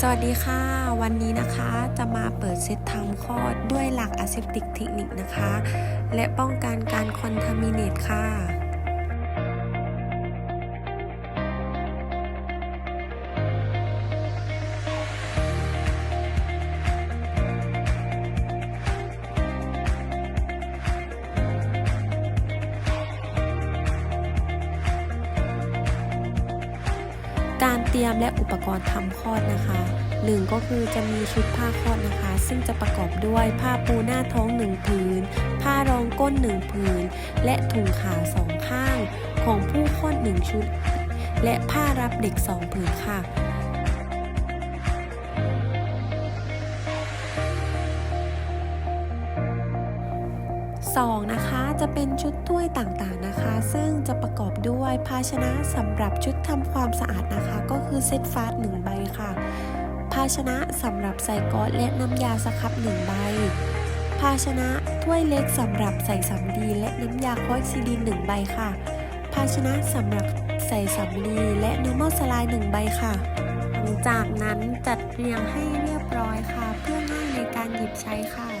สวัสดีค่ะ วันนี้นะคะจะมาเปิดเซตทำคลอดด้วยหลักอะเซปติกเทคนิคนะคะ และป้องกันการคอนทามิเนตค่ะ การเตรียมและอุปกรณ์ทำคลอดนะคะหนึ่งก็คือจะมีชุดผ้าคลอดนะคะ ซึ่งจะประกอบด้วยผ้าปูหน้าท้องหนึ่งผืน ผ้ารองก้นหนึ่งผืน และถุงขาสองข้าง ของผู้คลอดหนึ่งชุด และผ้ารับเด็กสองผืนค่ะ 2. นะคะจะเป็นชุดถ้วยต่างๆนะคะ ซึ่งจะประกอบด้วยภาชนะสำหรับชุดทำความสะอาดนะคะ ก็คือเซตฟาสหนึ่งใบค่ะ ภาชนะสำหรับใส่ก๊อซและน้ำยาสครับหนึ่งใบ ภาชนะถ้วยเล็กสำหรับใส่สำลีและน้ำยาคอยซิลีนหนึ่งใบค่ะ ภาชนะสำหรับใส่สำลีและนูโมสไลด์หนึ่งใบค่ะ หลังจากนั้นจัดเรียงให้เรียบร้อยค่ะ เพื่อง่ายในการหยิบใช้ค่ะ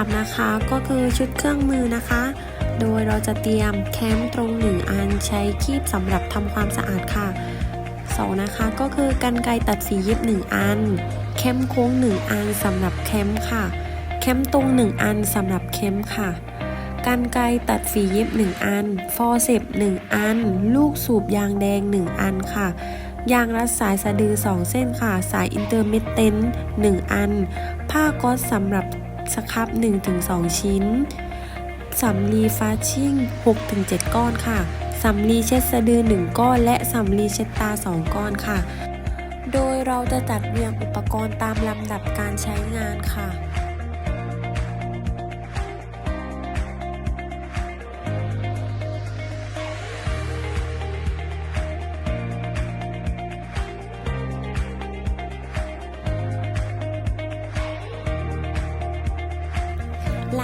3นะคะก็คือชุดเครื่องมือนะคะ โดยเราจะเตรียมแคมตรง1อันใช้คีบสำหรับทำความสะอาดค่ะ2นะคะก็คือกันไกรตัดฝียิบ1 อัน แคมโค้ง 1 อันสำหรับแคมค่ะ แคมตรง 1 อันสำหรับแคมค่ะ กันไกรตัดฝียิบ1 อัน ฟอร์เซป1 อัน ลูกสูบยางแดง 1 อันค่ะ ยางรัดสายสะดือ 2 เส้นค่ะ สายอินเตอร์เมตเทน1 อัน ผ้าก๊อซสำหรับ สครับ 1-2 ชิ้นสำลีฟาชชิ่ง 6-7 ก้อนค่ะสำลีเช็ดสะดือ 1 ก้อน และสำลีเช็ดตา 2 ก้อนค่ะ โดยเราจะจัดเรียงอุปกรณ์ตามลำดับการใช้งานค่ะ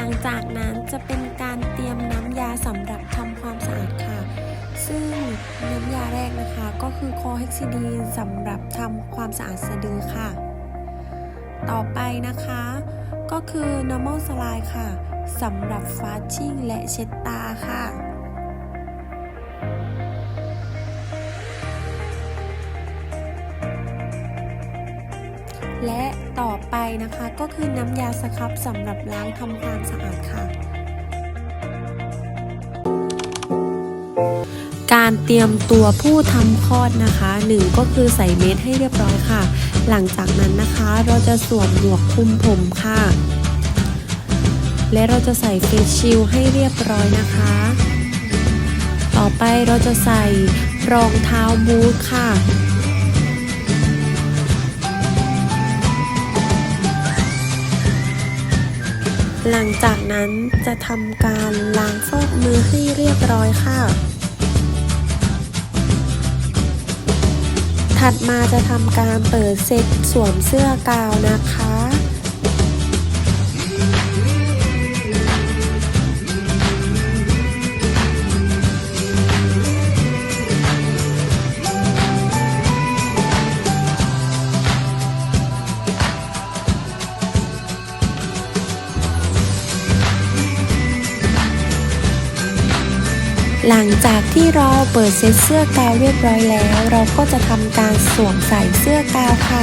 งจากนั้นจะเป็นการเตรียมน้ำยาสำหรับทำความสะอาดค่ะ ซึ่งน้ำยาแรกนะคะก็คือคอเฮกซิดีนสำหรับทำความสะอาดสะดือค่ะ ต่อไปนะคะ ก็คือ normal slide ค่ะสำหรับฟาชชิ่งและเช็ดตาค่ะและ อไปนะคะ ก็คือน้ำยาสครับสำหรับล้างทำความสะอาดค่ะ การเตรียมตัวผู้ทำคลอดนะคะหนึ่งก็คือใส่เมสให้เรียบร้อยค่ะ หลังจากนั้นนะคะเราจะสวมหมวกคลุมผมค่ะ และเราจะใส่เฟซชิลให้เรียบร้อยนะคะ ต่อไปเราจะใส่รองเท้าบูทค่ะ หลังจากนั้นจะทำการล้างฟอกมือให้เรียบร้อยค่ะ ถัดมาจะทำการเปิดเซ็ตสวมเสื้อกาวนะคะ จากที่เราเปิดเซ็ตเสื้อกาวเรียบร้อยแล้ว เราก็จะทำการสวมใส่เสื้อกาวค่ะ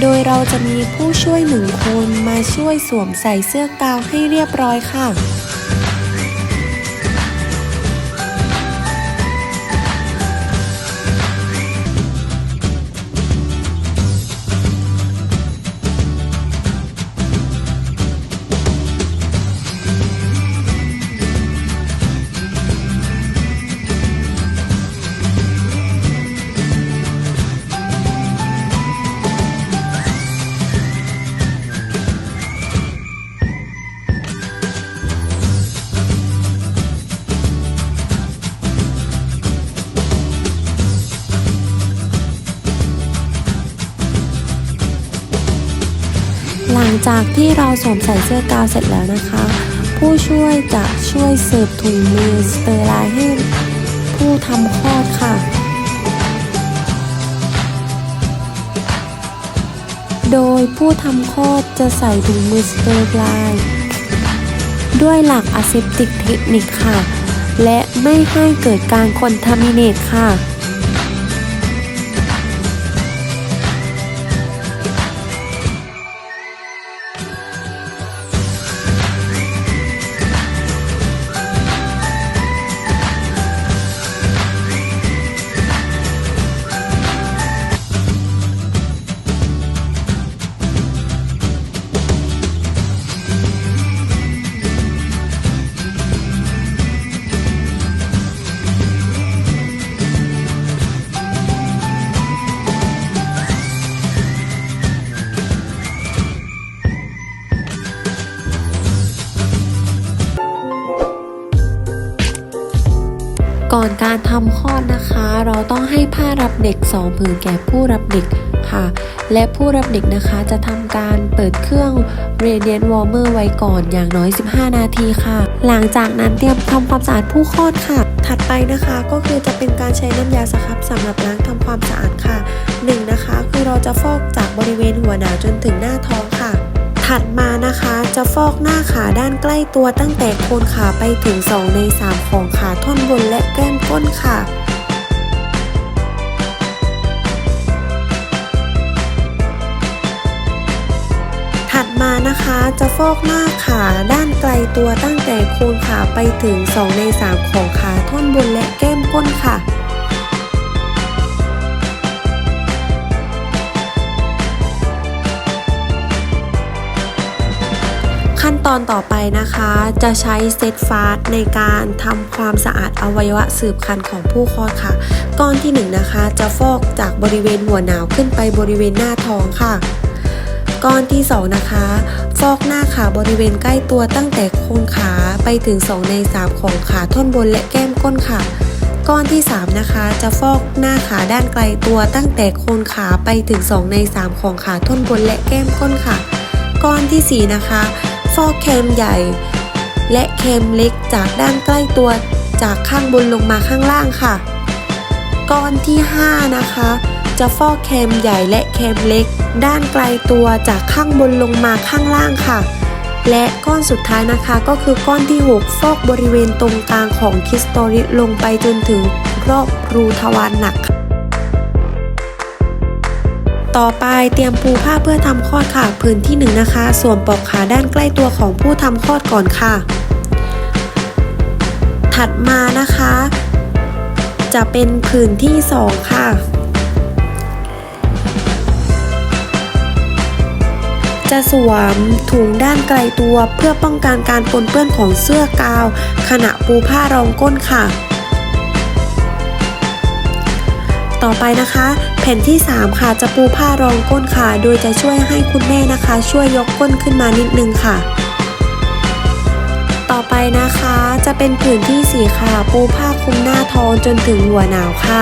โดยเราจะมีผู้ช่วยหนึ่งคนมาช่วยสวมใส่เสื้อกาวให้เรียบร้อยค่ะังจากที่เราสวมใส่เสื้อกาวเสร็จแล้วนะคะ ผู้ช่วยจะช่วยเสิร์ฟถุงมือสเตอร์ไลน์ให้ผู้ทำคลอดค่ะ โดยผู้ทำคลอดจะใส่ถุงมือสเตอร์ไลน์ด้วยหลักอะเซปติกเทคนิคค่ะ และไม่ให้เกิดการคอนทามิเนตค่ะ ก่อนการทำคลอดนะคะ เราต้องให้ผ้ารับเด็ก2ผืนแก่ผู้รับเด็กค่ะ และผู้รับเด็กนะคะจะทำการเปิดเครื่อง Radiant Warmer ไว้ก่อนอย่างน้อย 15 นาทีค่ะ หลังจากนั้นเตรียมทำความสะอาดผู้คลอดค่ะ ถัดไปนะคะก็คือจะเป็นการใช้น้ำยาสครับสำหรับล้างทำความสะอาดค่ะ 1. นะคะ คือเราจะฟอกจากบริเวณหัวหนาวจนถึงหน้าท้องค่ะ ถัดมานะคะจะฟอกหน้าขาด้านใกล้ตัวตั้งแต่โคนขาไปถึง 2 ใน 3 ของขาท่อนบนและแก้มก้นค่ะถัดมานะคะจะฟอกหน้าขาด้านไกลตัวตั้งแต่โคนขาไปถึง 2 ใน 3 ของขาท่อนบนและแก้มก้นค่ะ ตอนต่อไปนะคะ จะใช้เซตฟาสในการทำความสะอาดอวัยวะสืบคันของผู้คลอดค่ะ ก้อนที่1นงนะคะจะฟอกจากบริเวณหัวหนาวขึ้นไปบริเวณหน้าท้องค่ะ ก้อนที่ 2 นะคะ ฟอกหน้าขาบริเวณใกล้ตัวตั้งแต่โคนขาไปถึง 2 ใน 3 ของขาท่อนบนและแก้มก้นค่ะก้อนที่ 3 นะคะ จะฟอกหน้าขาด้านไกลตัวตั้งแต่โคนขาไปถึง 2 ใน 3 ของขาท่อนบนและแก้มก้นค่ะ ก้อนที่ 4 นะคะ อกแคมใหญ่ และแคมเล็กจากด้านใกล้ตัวจากข้างบนลงมาข้างล่างค่ะ ก้อนที่ 5 นะคะ จะฟอกแคมใหญ่และแคมเล็ก ด้านไกลตัวจากข้างบนลงมาข้างล่างค่ะ และก้อนสุดท้ายนะคะก็คือก้อนที่ 6 ฟอกบริเวณตรงกลางของคริสโตลิลงไปจนถึงรอบรูทวารหนักค่ะ ต่อไปเตรียมปูผ้าเพื่อทำคลอดค่ะผืนที่1นงนะคะ สวมปลอกขาด้านใกล้ตัวของผู้ทำคลอดก่อนค่ะ ถัดมานะคะ จะเป็นผืนที่ 2 ค่ะจะสวมถุงด้านไกลตัวเพื่อป้องกันการปนเปื้อนของเสื้อกาว ขณะปูผ้ารองก้นค่ะ ต่อไปนะคะ แผ่นที่ 3 ค่ะจะปูผ้ารองก้นค่ะ โดยจะช่วยให้คุณแม่นะคะ ช่วยยกก้นขึ้นมานิดนึงค่ะ ต่อไปนะคะจะเป็นผืนที่ 4 ค่ะ ปูผ้าคลุมหน้าท้องจนถึงหัวหนาวค่ะ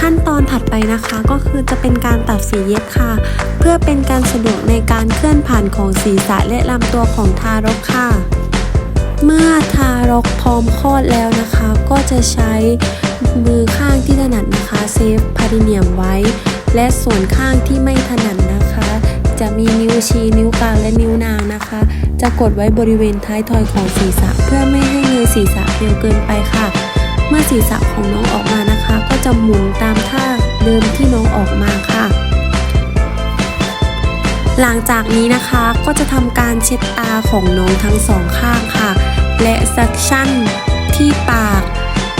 ขั้นตอนถัดไปนะคะก็คือจะเป็นการตัดสีเย็บค่ะ เพื่อเป็นการสะดวกในการเคลื่อนผ่านของศีรษะและลำตัวของทารกค่ะ เมื่อทารกพร้อมคลอดแล้วนะคะ ก็จะใช้มือข้างที่ถนัดนะคะเซฟพาริเนียมไว้ และส่วนข้างที่ไม่ถนัดนะคะ จะมีนิ้วชี้นิ้วกลางและนิ้วนางนะคะ จะกดไว้บริเวณท้ายทอยของศีรษะ เพื่อไม่ให้เงยศีรษะเร็วเกินไปค่ะ เมื่อศีรษะของน้องออกมานะคะ ก็จะหมุนตามท่าเดิมที่น้องออกมาค่ะ หลังจากนี้นะคะก็จะทำการเช็ดตาของน้องทั้งสองข้างค่ะ และซักชั่นที่ปาก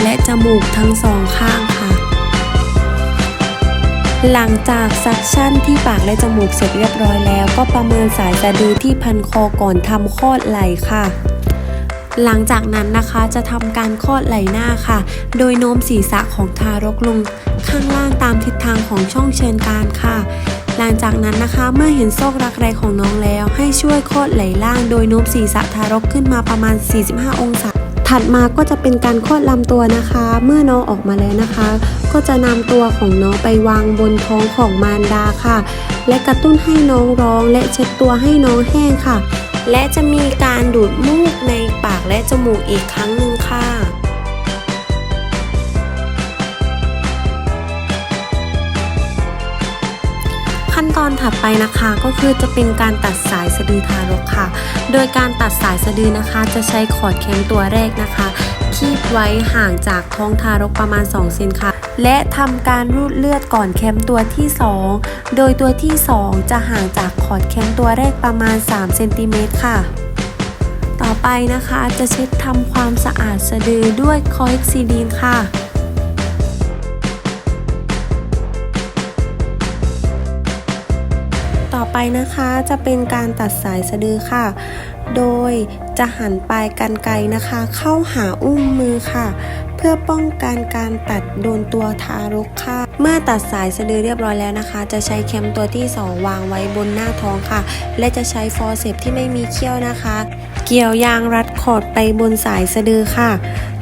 และจมูกทั้งสองข้างค่ะ หลังจากซักชั่นที่ปากและจมูกเสร็จเรียบร้อยแล้ว ก็ประเมินสายสะดือที่พันคอก่อนทำคลอดไหล่ค่ะหลังจากนั้นนะคะจะทำการคลอดไหล่หน้าค่ะ โดยโน้มศีรษะของทารกลงข้างล่างตามทิศทางของช่องเชิญกานค่ะ หลังจากนั้นนะคะ เมื่อเห็นซอกรักแร้ของน้องแล้ว ให้ช่วยโคดไหล่ล่างโดยโน้มศีรษะทารกขึ้นมาประมาณ 45 องศาถัดมาก็จะเป็นการคลอดลำตัวนะคะ เมื่อน้องออกมาแล้วนะคะ ก็จะนำตัวของน้องไปวางบนท้องของมารดาค่ะ และกระตุ้นให้น้องร้องและเช็ดตัวให้น้องแห้งค่ะ และจะมีการดูดมูกในปากและจมูกอีกครั้งหนึ่ง อนถัดไปนะคะก็คือจะเป็นการตัดสายสะดือทารกค่ะ โดยการตัดสายสะดือนะคะ จะใช้ขอดเข็มตัวแรกนะคะ คีบไว้ห่างจากท้องทารกประมาณ2เซนค่ะ และทำการรูดเลือดก่อนเข็มตัวที่ 2 โดยตัวที่ 2 จะห่างจากขอดเข็มตัวแรกประมาณ3เซนติเมตรค่ะต่อไปนะคะจะเช็ดทำความสะอาดสะดือด้วยคอเอ็กซิดีนค่ะ ไปนะคะจะเป็นการตัดสายสะดือค่ะ โดยจะหันปลายกันไกรนะคะ เข้าหาอุ้งมือค่ะ เพื่อป้องกันการตัดโดนตัวทารกค่ะ เมื่อตัดสายสะดือเรียบร้อยแล้วนะคะ จะใช้เข็มตัวที่ 2 วางไว้บนหน้าท้องค่ะ และจะใช้ฟอร์เซปที่ไม่มีเขี้ยวนะคะ เกี่ยวยางรัดคอร์ดไปบนสายสะดือค่ะ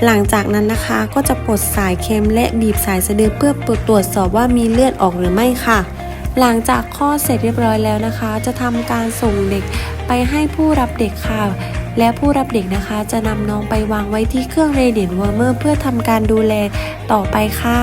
หลังจากนั้นนะคะก็จะปลดสายเข็มและบีบสายสะดือเพื่อตรวจสอบว่ามีเลือดออกหรือไม่ค่ะ หลังจากคลอดเสร็จเรียบร้อยแล้วนะคะ จะทำการส่งเด็กไปให้ผู้รับเด็กค่ะและผู้รับเด็กนะคะจะนำน้องไปวางไว้ที่เครื่องเรเดียนวอร์เมอร์เพื่อทำการดูแลต่อไปค่ะ